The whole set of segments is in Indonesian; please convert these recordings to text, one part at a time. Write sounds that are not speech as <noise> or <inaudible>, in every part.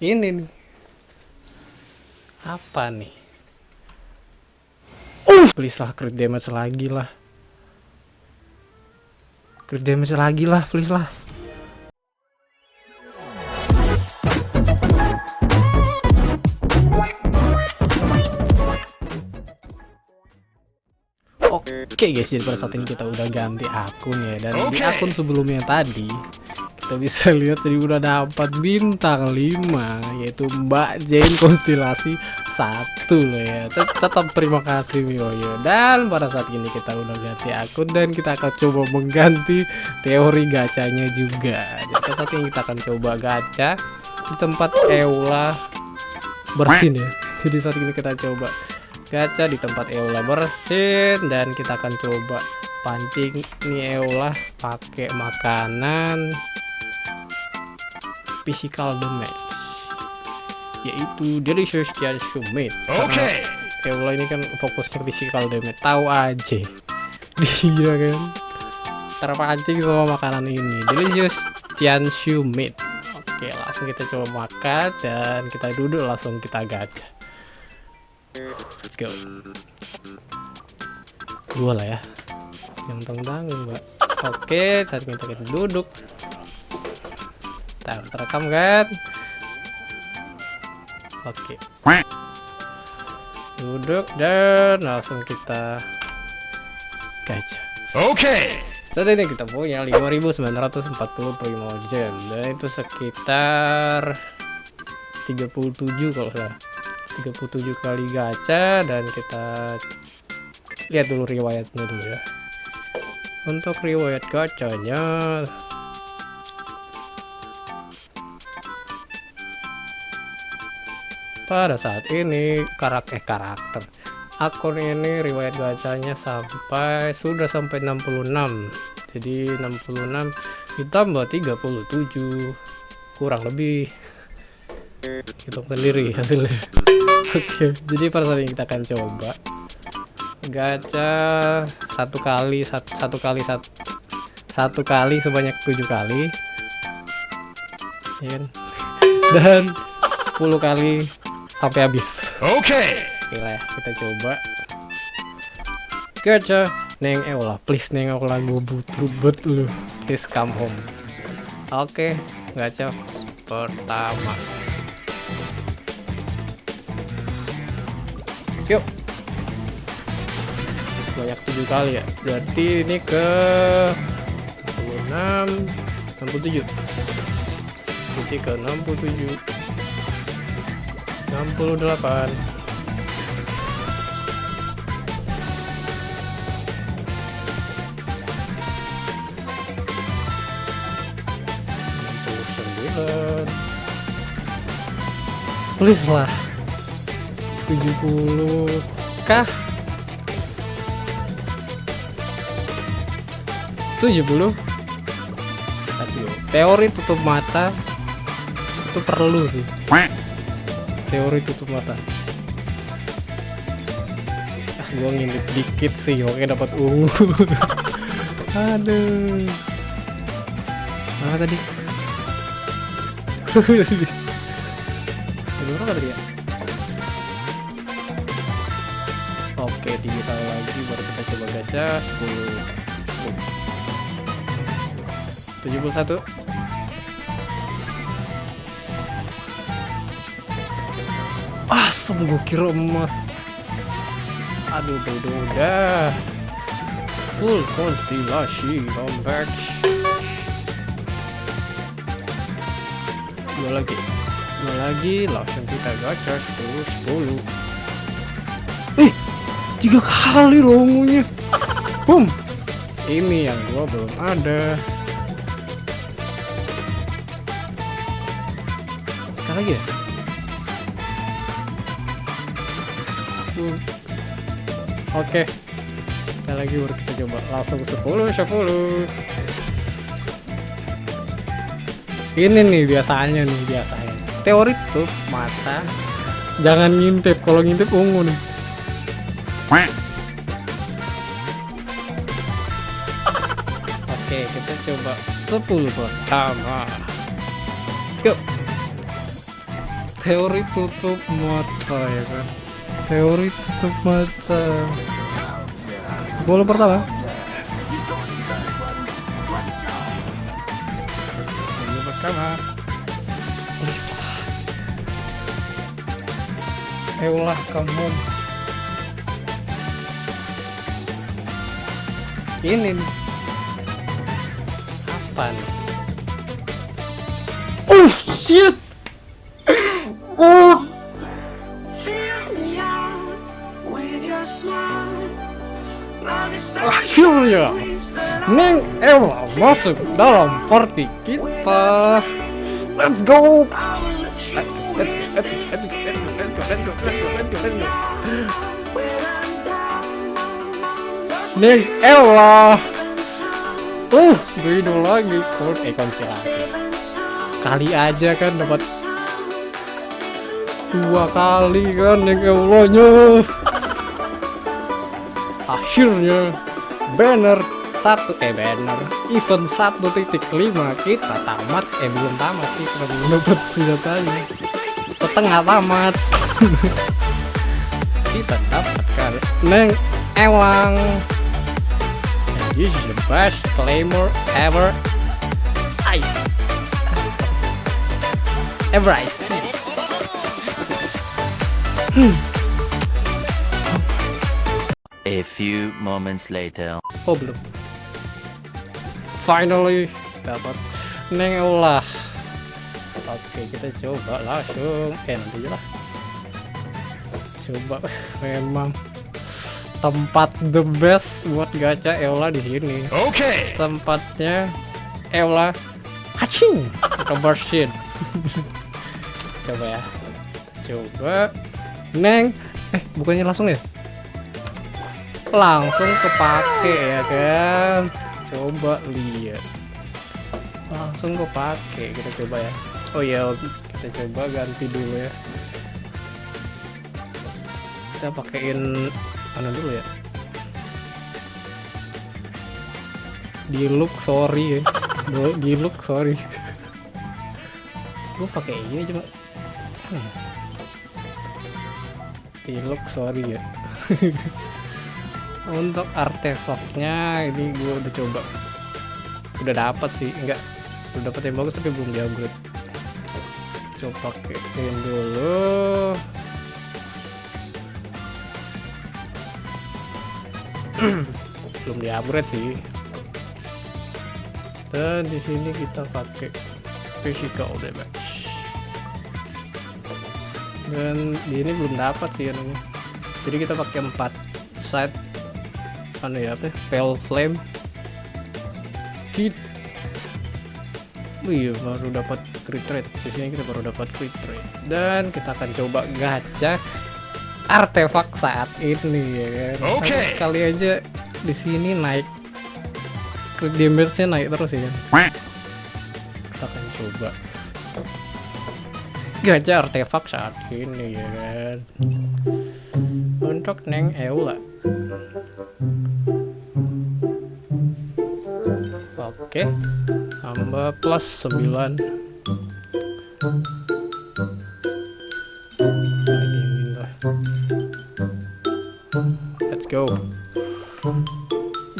ini nih. Apa nih? Uh please lah crit damage lagi lah. Crit damage lagi lah please lah. Oke guys, jadi pada saat ini kita udah ganti akun ya. Dan di akun sebelumnya tadi Kita bisa lihat tadi udah dapat bintang 5 Yaitu Mbak Jane Konstelasi satu loh ya. Tet- Tetap terima kasih Miyoyo Dan pada saat ini kita udah ganti akun Dan kita akan coba mengganti teori gacanya juga. Jadi saat ini kita akan coba gacha Di tempat Eula bersin ya. Jadi saat ini kita coba gacha di tempat Eula bersin dan kita akan coba pancing nih Eula pakai makanan physical damage yaitu delicious meat Oke. Eula ini kan fokusnya physical damage tahu aja dia <laughs> kan terpancing sama makanan ini delicious Tianshu meat oke langsung kita coba makan dan kita duduk langsung kita gacha Let's go. Dua lah ya. Yang tanggung mbak. Oke, saat kita duduk. Tahu terekam kan? Oke. Duduk dan langsung kita gacha. Okay. Saat ini kita punya 5940 primo gem dan itu sekitar 37 kalau salah 37 kali gacha dan kita lihat dulu riwayatnya dulu ya untuk riwayat gacanya pada saat ini karakter karakter. Akun ini riwayat gacanya sampai sudah sampai 66 jadi 66 ditambah 37 kurang lebih. Hitung sendiri hasilnya. <laughs> Oke jadi pada saat ini kita akan coba. Gacha satu kali satu, satu kali satu, satu kali sebanyak tujuh kali. Ya kan? <laughs> dan 10 kali sampai habis Okay. Oke lah ya, kita coba. Gacha, Neng Eula, please Neng Eula gue butuh bet lu. Please come home. Oke, gacha pertama. Go. Banyak tujuh kali ya. Berarti ini ke 66 67. Berarti ke 67 68 69 Please lah. 70 kah? 70 Let's go. Teori tutup mata. Itu perlu sih teori tutup mata. Ah gua ngintip dikit sih oke dapat ungu <laughs> aduh. Mana tadi? Ada berapa tadi ya oke tiga lagi baru kita coba gacha 10 71 Asem gue kira emas. Aduh udah udah. Full konstelasi comeback Dua lagi. Dua lagi langsung kita gacha 10 10 Eh Tiga kali ungunya Boom. Ini yang gua belum ada. Sekali lagi ya Hmm. Oke. Sekali lagi baru kita coba langsung 10 10. Ini nih biasanya nih biasanya. Teori tuh mata jangan ngintip kalau ngintip ungu nih. Oke, kita coba 10 pertama. Let's teori tutup mata ya kan teori tutup mata. 10 pertama. Sepuluh pertama. Eulah kamu. Ini. Apa nih oh shit. Oh akhirnya Neng Ella masuk dalam party kita. Let's go. Let's go let's go let's go let's go let's go let's go let's go let's go let's go Ella uh beda lagi. Kon eh konstelasi kali aja kan dapat dua kali kan Neng Ellanya akhirnya banner. Satu eh banner. Event 1.5 kita tamat. Eh belum tamat sih. Kita belum dapat senjatanya. Setengah tamat. <laughs> Kita dapatkan. Neng elang this is the best claymore ever. I ever I see A few moments later. Oh belum. Finally dapat neng ulah. Oke kita coba langsung. Eh nanti lah. Coba <laughs> memang tempat the best buat gacha Eula di sini. Okay. Tempatnya Eula Hacing Kebersin. coba ya. Coba Neng. Eh bukannya langsung ya? Langsung kepake ya kan. Coba lihat. Langsung kepake kita coba ya. Oh ya kita coba ganti dulu ya. Kita pakein mana dulu ya? Di look sorry ya. Di look sorry. Gue pakai ini cuma. Hmm. di look sorry ya <laughs> untuk artefaknya ini gue udah coba. Udah dapat sih enggak. Udah dapat yang bagus tapi belum di coba pakein dulu. <clears throat> Belum di upgrade sih. Dan di sini kita pakai physical damage. Dan di ini belum dapat sih ini jadi kita pakai 4 set anu ya apa ya, pale flame kit Wih, baru dapat crit rate. Di sini kita baru dapat crit rate. Dan kita akan coba gacha artefak saat ini ya kan. Oke. Satu Kali aja di sini naik crit damage-nya naik terus ya kan. Kita akan coba gacha artefak saat ini ya kan. Untuk Neng Eula. Oke. Tambah plus 9. Lagi ini lah. Let's go.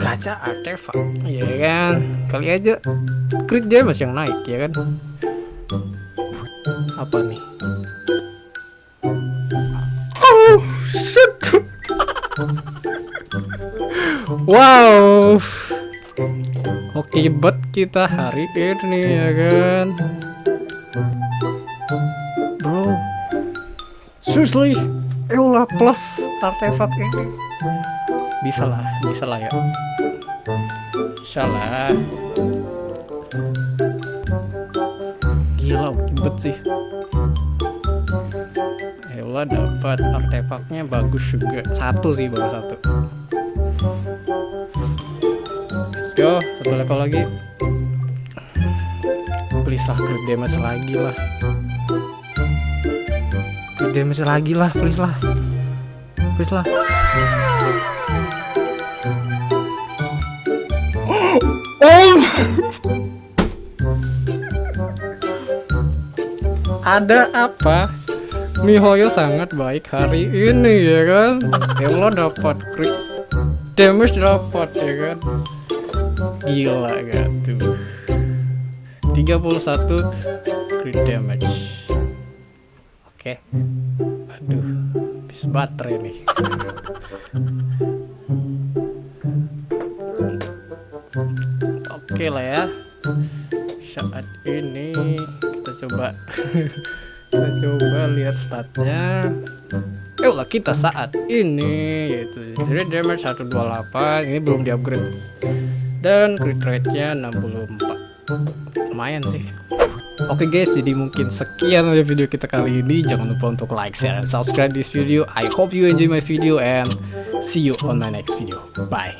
Gacha artefak. Ya kan. Kali aja crit damage yang naik ya kan. Apa nih? Oh, shit. <laughs> Wow. Oke bet kita hari ini ya kan? Bro. Seriously Eula plus. Artefak ini. Bisa lah Bisa lah ya. Bisa lah. Gila oke bet sih. Eula dapat artefaknya bagus juga. Satu sih baru satu Go, satu level lagi. Please lah, crit damage lagi lah. Crit damage lagi lah, please lah. Please lah. Oh! Ada apa Mihoyo sangat baik hari ini ya kan Elo dapat crit damage dapat ya kan Gila kan tuh. 31 crit damage. Oke. Aduh Habis baterai nih. Oke lah ya. Saat ini Kita coba <laughs> Kita coba lihat statnya. Eh lah kita saat ini yaitu Jadi damage 128 Ini belum di upgrade Dan crit rate nya 64 Lumayan sih Oke guys, jadi mungkin sekian aja video kita kali ini. Jangan lupa untuk like, share, and subscribe this video. I hope you enjoy my video and see you on my next video. Bye.